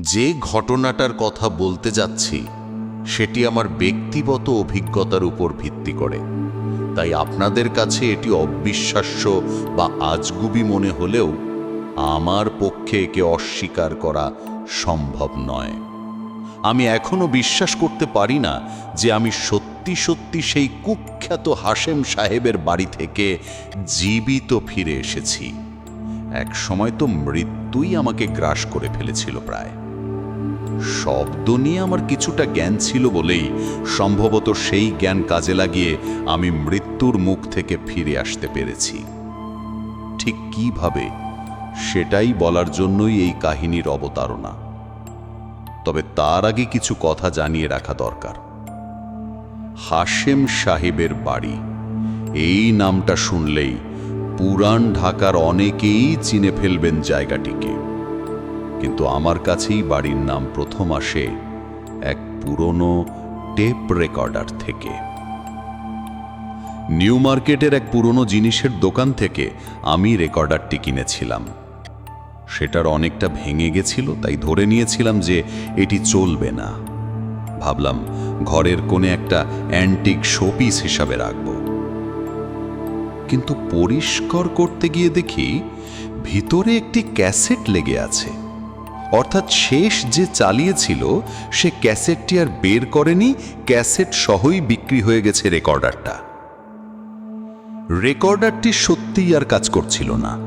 যে ঘটনাটার কথা বলতে যাচ্ছি, সেটি আমার ব্যক্তিগত অভিজ্ঞতার উপর ভিত্তি করে। তাই আপনাদের কাছে এটি অবিশ্বাস্য বা আজগুবি মনে হলেও আমার পক্ষে একে অস্বীকার করা সম্ভব নয়। আমি এখনও বিশ্বাস করতে পারি না যে আমি সত্যি সত্যি সেই কুখ্যাত হাশেম সাহেবের বাড়ি থেকে জীবিত ফিরে এসেছি। এক সময় তো মৃত্যুই আমাকে গ্রাস করে ফেলেছিল প্রায়। শব্দ নিয়ে আমার কিছুটা জ্ঞান ছিল বলেই সম্ভবত সেই জ্ঞান কাজে লাগিয়ে আমি মৃত্যুর মুখ থেকে ফিরে আসতে পেরেছি। ঠিক কীভাবে, সেটাই বলার জন্যই এই কাহিনীর অবতারণা। তবে তার আগে কিছু কথা জানিয়ে রাখা দরকার। হাশেম সাহেবের বাড়ি। এই নামটা শুনলেই পুরান ঢাকার অনেকেই চিনে ফেলবেন জায়গাটিকে। কিন্তু আমার কাছেই বাড়ির নাম প্রথম আসে এক পুরনো টেপ রেকর্ডার থেকে। নিউ মার্কেটের এক পুরনো জিনিসের দোকান থেকে আমি রেকর্ডারটি কিনেছিলাম। সেটার অনেকটা ভেঙে গেছিল, তাই ধরে নিয়েছিলাম যে এটি চলবে না। ভাবলাম ঘরের কোণে একটা অ্যান্টিক শোপিস হিসাবে রাখব। কিন্তু পরিষ্কার করতে গিয়ে দেখি ভিতরে একটি ক্যাসেট লেগে আছে। অর্থাৎ শেষ যে চালিয়েছিল, সে ক্যাসেটটি আর বের করেনি, ক্যাসেট সহই বিক্রি হয়ে গেছে রেকর্ডারটা। রেকর্ডারটি সত্যিই আর কাজ করছিল না।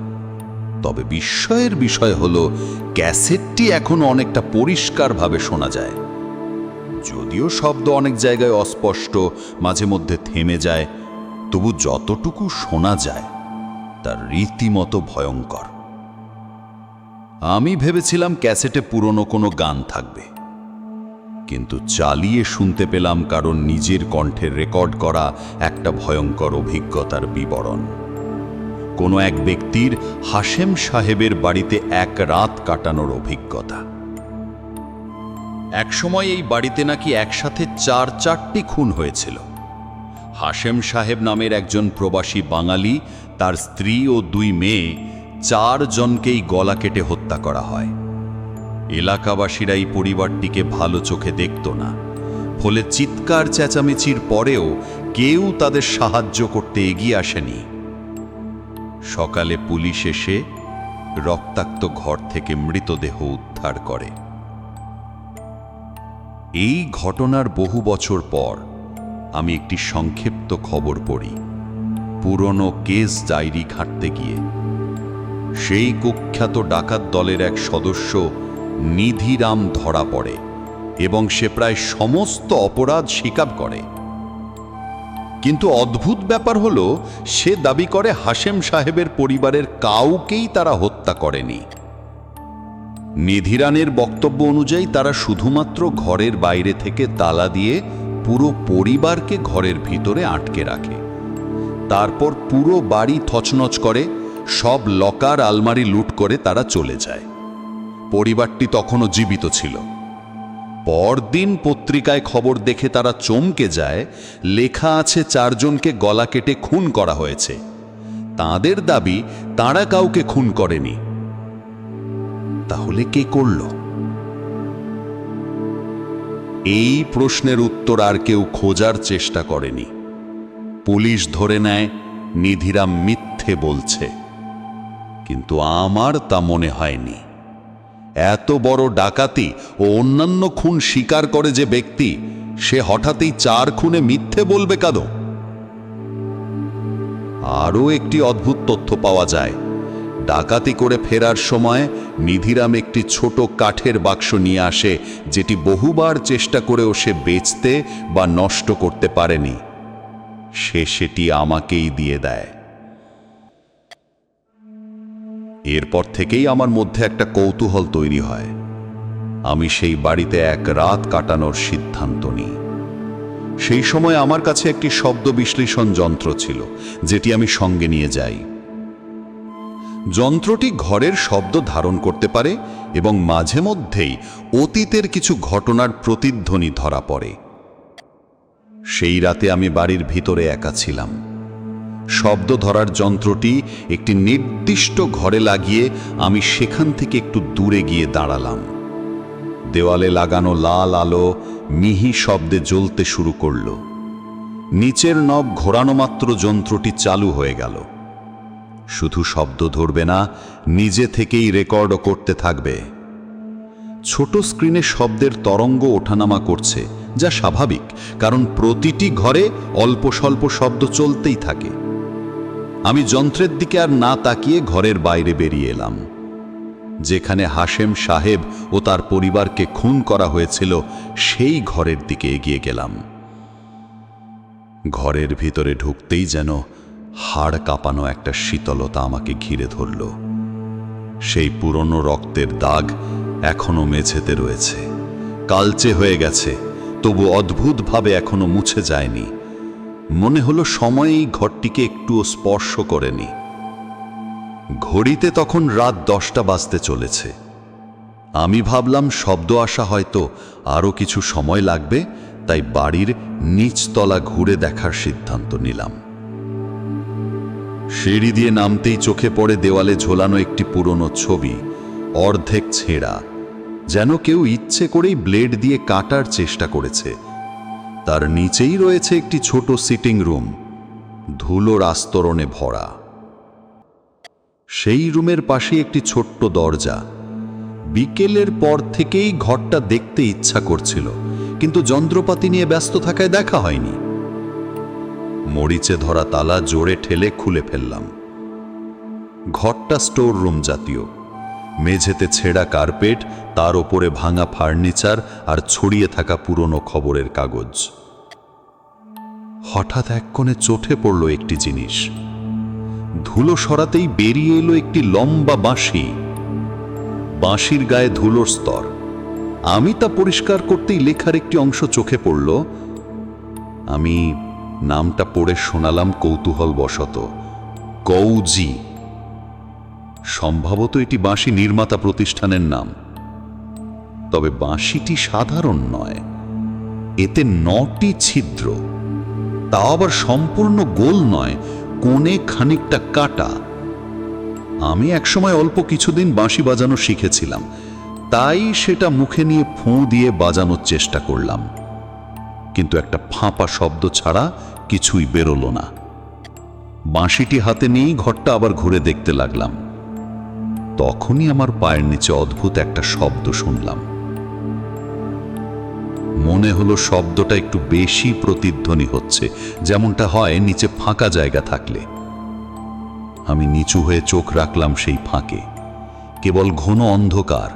তবে বিস্ময়ের বিষয় হল, ক্যাসেটটি এখন অনেকটা পরিষ্কারভাবে শোনা যায়। যদিও শব্দ অনেক জায়গায় অস্পষ্ট, মাঝে মধ্যে থেমে যায়, তবু যতটুকু শোনা যায় তার রীতিমতো ভয়ঙ্কর। আমি ভেবেছিলাম ক্যাসেটে পুরনো কোনো গান থাকবে। কিন্তু চালিয়ে শুনতে পেলাম কারণ নিজের কণ্ঠের রেকর্ড করা একটা ভয়ঙ্কর অভিজ্ঞতার বিবরণ। কোনো এক ব্যক্তির হাশেম সাহেবের বাড়িতে এক রাত কাটানোর অভিজ্ঞতা। একসময় এই বাড়িতে নাকি একসাথে চার চারটি খুন হয়েছিল। হাশেম সাহেব নামের একজন প্রবাসী বাঙালি, তার স্ত্রী ও দুই মেয়ে চারজনকেই গলা কেটে হত্যা করা হয়। এলাকাবাসীরা এই পরিবারটিকে ভালো চোখে দেখত না। ফলে চিৎকার চেঁচামেচির পরেও কেউ তাদের সাহায্য করতে এগিয়ে আসেনি। সকালে পুলিশ এসে রক্তাক্ত ঘর থেকে মৃতদেহ উদ্ধার করে। এই ঘটনার বহু বছর পর আমি একটি সংক্ষিপ্ত খবর পড়ি। পুরনো কেস ডায়েরি ঘাঁটতে গিয়ে। সেই কুখ্যাত ডাকাত দলের এক সদস্য নিধিরাম ধরা পড়ে এবং সে প্রায় সমস্ত অপরাধ স্বীকার করে। কিন্তু অদ্ভুত ব্যাপার হলো, সে দাবি করে হাশেম সাহেবের পরিবারের কাউকেই তারা হত্যা করেনি। নিধিরানের বক্তব্য অনুযায়ী তারা শুধুমাত্র ঘরের বাইরে থেকে তালা দিয়ে পুরো পরিবারকে ঘরের ভিতরে আটকে রাখে। তারপর পুরো বাড়ি থচনচ করে সব লকার আলমারি লুট করে তারা চলে যায়। পরিবারটি তখনও জীবিত ছিল। পরদিন পত্রিকায় খবর দেখে তারা চমকে যায়। লেখা আছে, চারজনকে গলা কেটে খুন করা হয়েছে। তাদের দাবি, তারা কাউকে খুন করেনি। তাহলে কে করল? এই প্রশ্নের উত্তর আর কেউ খোঁজার চেষ্টা করেনি। পুলিশ ধরে নেয় নিধিরাম মিথ্যে বলছে। কিন্তু আমার তা মনে হয়নি। এত বড় ডাকাতি ও অন্যান্য খুন স্বীকার করে যে ব্যক্তি, সে হঠাৎই চার খুনে মিথ্যে বলবে কাদো আরও একটি অদ্ভুত তথ্য পাওয়া যায়। ডাকাতি করে ফেরার সময় নিধিরাম একটি ছোট কাঠের বাক্স নিয়ে আসে, যেটি বহুবার চেষ্টা করেও সে বেচতে বা নষ্ট করতে পারেনি। সে সেটি আমাকেই দিয়ে দেয়। এরপর থেকেই আমার মধ্যে একটা কৌতূহল তৈরি হয়। আমি সেই বাড়িতে এক রাত কাটানোর সিদ্ধান্ত নিই। সেই সময় আমার কাছে একটি শব্দ বিশ্লেষণ যন্ত্র ছিল, যেটি আমি সঙ্গে নিয়ে যাই। যন্ত্রটি ঘরের শব্দ ধারণ করতে পারে এবং মাঝে মধ্যেই অতীতের কিছু ঘটনার প্রতিধ্বনি ধরা পড়ে। সেই রাতে আমি বাড়ির ভিতরে একা ছিলাম। শব্দ ধরার যন্ত্রটি একটি নির্দিষ্ট ঘরে লাগিয়ে আমি সেখান থেকে একটু দূরে গিয়ে দাঁড়ালাম। দেওয়ালে লাগানো লাল আলো মিহি শব্দে জ্বলতে শুরু করল। নিচের নব ঘোরানো মাত্র যন্ত্রটি চালু হয়ে গেল। শুধু শব্দ ধরবে না, নিজে থেকেই রেকর্ডও করতে থাকবে। ছোট স্ক্রিনে শব্দের তরঙ্গ ওঠানামা করছে, যা স্বাভাবিক, কারণ প্রতিটি ঘরে অল্প স্বল্প শব্দ চলতেই থাকে। আমি যন্ত্রের দিকে আর না তাকিয়ে ঘরের বাইরে বেরিয়ে এলাম। যেখানে হাশেম সাহেব ও তার পরিবারকে খুন করা হয়েছিল, সেই ঘরের দিকে এগিয়ে গেলাম। ঘরের ভিতরে ঢুকতেই যেন হাড় কাঁপানো একটা শীতলতা আমাকে ঘিরে ধরল। সেই পুরনো রক্তের দাগ এখনও মেঝেতে রয়েছে। কালচে হয়ে গেছে, তবু অদ্ভুতভাবে এখনও মুছে যায়নি। মনে হলো সময়েই ঘরটিকে একটুও স্পর্শ করেনি। ঘড়িতে তখন রাত দশটা বাজতে চলেছে। আমি ভাবলাম, শব্দ আসা হয়তো আরও কিছু সময় লাগবে, তাই বাড়ির নিচতলা ঘুরে দেখার সিদ্ধান্ত নিলাম। সিঁড়ি দিয়ে নামতেই চোখে পড়ে দেওয়ালে ঝোলানো একটি পুরনো ছবি, অর্ধেক ছেঁড়া, যেন কেউ ইচ্ছে করেই ব্লেড দিয়ে কাটার চেষ্টা করেছে। তার নিচেই রয়েছে একটি ছোট সিটিং রুম ধুলোর আস্তরণে ভরা। সেই রুমের পাশে একটি ছোট্ট দরজা। বিকেলের পর থেকেই ঘরটা দেখতে ইচ্ছা করছিল, কিন্তু যন্ত্রপাতি নিয়ে ব্যস্ত থাকায় দেখা হয়নি। মরিচে ধরা তালা জোরে ঠেলে খুলে ফেললাম। ঘরটা স্টোর রুম জাতীয়। মেঝেতে ছেঁড়া কার্পেট, তার ওপরে ভাঙা ফার্নিচার আর ছড়িয়ে থাকা পুরনো খবরের কাগজ। হঠাৎ এক কোণে চোখে পড়ল একটি জিনিস। ধুলো সরাতেই বেরিয়ে এলো একটি লম্বা বাঁশি। বাঁশির গায়ে ধুলোর স্তর। আমি তা পরিষ্কার করতেই লেখার একটি অংশ চোখে পড়ল। আমি নামটা পড়ে শোনালাম কৌতূহল বশত কৌজি। সম্ভবত এটি বাঁশি নির্মাতা প্রতিষ্ঠানের নাম। তবে বাঁশিটি সাধারণ নয়, এতে নটি ছিদ্র। তাও আবার সম্পূর্ণ গোল নয়, কোণে খানিকটা কাটা। আমি একসময় অল্প কিছুদিন বাঁশি বাজানো শিখেছিলাম, তাই সেটা মুখে নিয়ে ফোঁ দিয়ে বাজানোর চেষ্টা করলাম। কিন্তু একটা ফাঁপা শব্দ ছাড়া কিছুই বেরোলো না। বাঁশিটি হাতে নিয়েই ঘরটা আবার ঘুরে দেখতে লাগলাম। তখনই আমার পায়ের নিচে অদ্ভুত একটা শব্দ শুনলাম। মনে হলো শব্দটা একটু বেশি প্রতিধ্বনি হচ্ছে, যেমনটা হয় নিচে ফাঁকা জায়গা থাকলে। আমি নিচু হয়ে চোখ রাখলাম সেই ফাঁকে। কেবল ঘন অন্ধকার।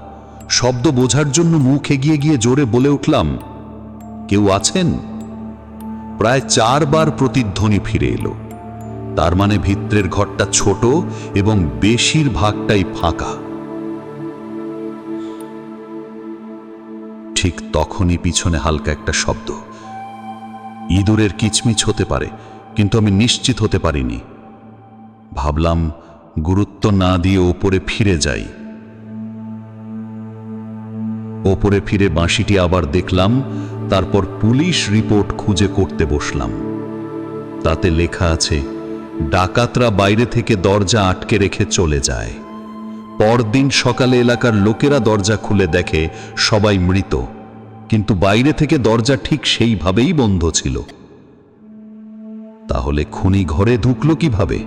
শব্দ বোঝার জন্য মুখ এগিয়ে গিয়ে জোরে বলে উঠলাম, কেউ আছেন? প্রায় চারবার প্রতিধ্বনি ফিরে এলো। তার মানে ভিতরের ঘরটা ছোট এবং বেশিরভাগটাই ফাঁকা। ঠিক তখনই পিছনে হালকা একটা শব্দ। ইঁদুরের কিচমিচ হতে পারে, কিন্তু আমি নিশ্চিত হতে পারিনি। ভাবলাম, গুরুত্ব না দিয়ে ওপরে ফিরে যাই। ওপরে ফিরে বাঁশিটি আবার দেখলাম, তারপর পুলিশ রিপোর্ট খুঁজে করতে বসলাম। তাতে লেখা আছে ডাকাতরা বাইরে থেকে দরজা আটকে রেখে চলে যায়। পরদিন সকালে এলাকার লোকেরা দরজা খুলে দেখে সবাই মৃত। কিন্তু বাইরে থেকে দরজা ঠিক সেইভাবেই বন্ধ ছিল। তাহলে খুনি ঘরে ঢুকল কীভাবে?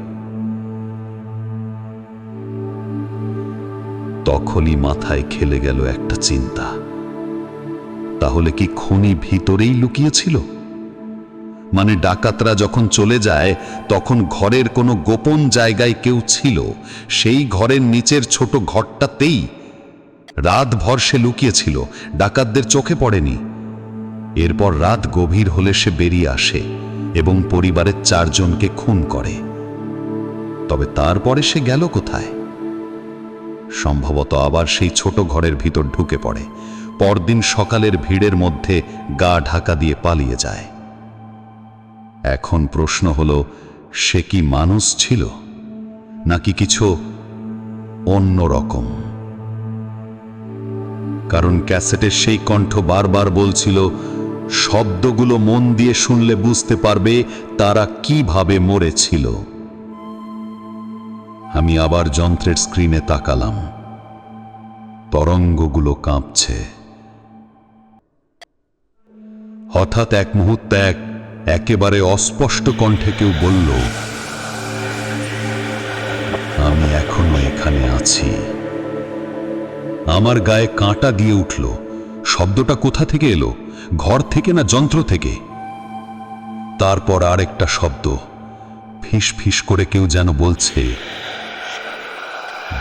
তখনই মাথায় খেলে গেল একটা চিন্তা। তাহলে কি খুনি ভিতরেই লুকিয়েছিল? মানে ডাকাতরা যখন চলে যায়, তখন ঘরের কোনো গোপন জায়গায় কেউ ছিল। সেই ঘরের নিচের ছোট ঘরটাতেই রাত ভর সে লুকিয়েছিল। ডাকাতদের চোখে পড়েনি। এরপর রাত গভীর হলে সে বেরিয়ে আসে এবং পরিবারের চারজনকে খুন করে। তবে তারপরে সে গেল কোথায়? সম্ভবত আবার সেই ছোট ঘরের ভিতর ঢুকে পড়ে। পরদিন সকালের ভিড়ের মধ্যে গা ঢাকা দিয়ে পালিয়ে যায়। এখন প্রশ্ন হল, সে কি মানুষ ছিল? নাকি কিছু অন্য রকম? কারণ ক্যাসেটের সেই কণ্ঠ বারবার বলছিল, শব্দগুলো মন দিয়ে শুনলে বুঝতে পারবে তারা কীভাবে মরেছিল। আমি আবার যন্ত্রের স্ক্রিনে তাকালাম। তরঙ্গগুলো কাঁপছে। হঠাৎ এক মুহূর্তে এক একেবারে অস্পষ্ট কণ্ঠে কেউ বলল, আমি এখনও এখানে আছি। আমার গায়ে কাঁটা দিয়ে উঠল। শব্দটা কোথা থেকে এলো? ঘর থেকে না যন্ত্র থেকে? তারপর আরেকটা শব্দ, ফিস ফিস করে কেউ যেন বলছে,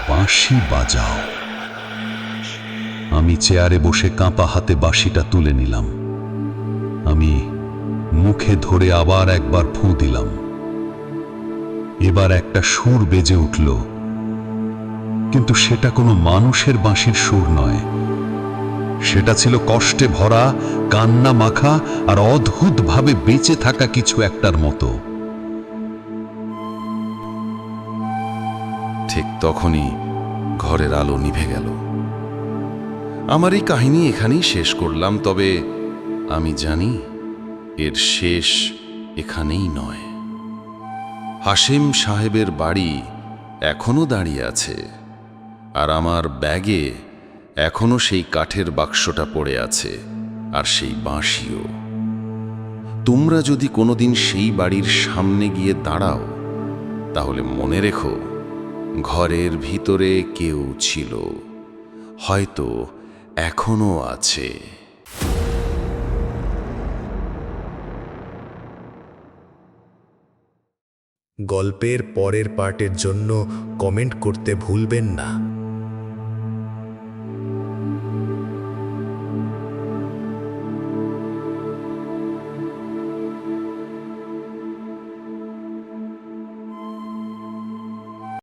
বাঁশি বাজাও। আমি চেয়ারে বসে কাঁপা হাতে বাঁশিটা তুলে নিলাম। মুখে ধরে আবার একবার ফুঁ দিলাম। এবার একটা সুর বেজে উঠল। কিন্তু সেটা কোনো মানুষের বাঁশির সুর নয়। সেটা ছিল কষ্টে ভরা, কান্না মাখা আর অদ্ভুতভাবে বেঁচে থাকা কিছু একটার মতো। ঠিক তখনই ঘরের আলো নিভে গেল। আমার এই কাহিনী এখানেই শেষ করলাম, তবে আমি জানি এর শেষ এখানেই নয়। হাসিম সাহেবের বাড়ি এখনও দাঁড়িয়ে আছে আর আমার ব্যাগে এখনও সেই কাঠের বাক্সটা পড়ে আছে আর সেই বাঁশিও। তোমরা যদি কোনোদিন সেই বাড়ির সামনে গিয়ে দাঁড়াও, তাহলে মনে রেখো ঘরের ভিতরে কেউ ছিল, হয়তো এখনও আছে। গল্পের পরের পার্টের জন্য কমেন্ট করতে ভুলবেন না।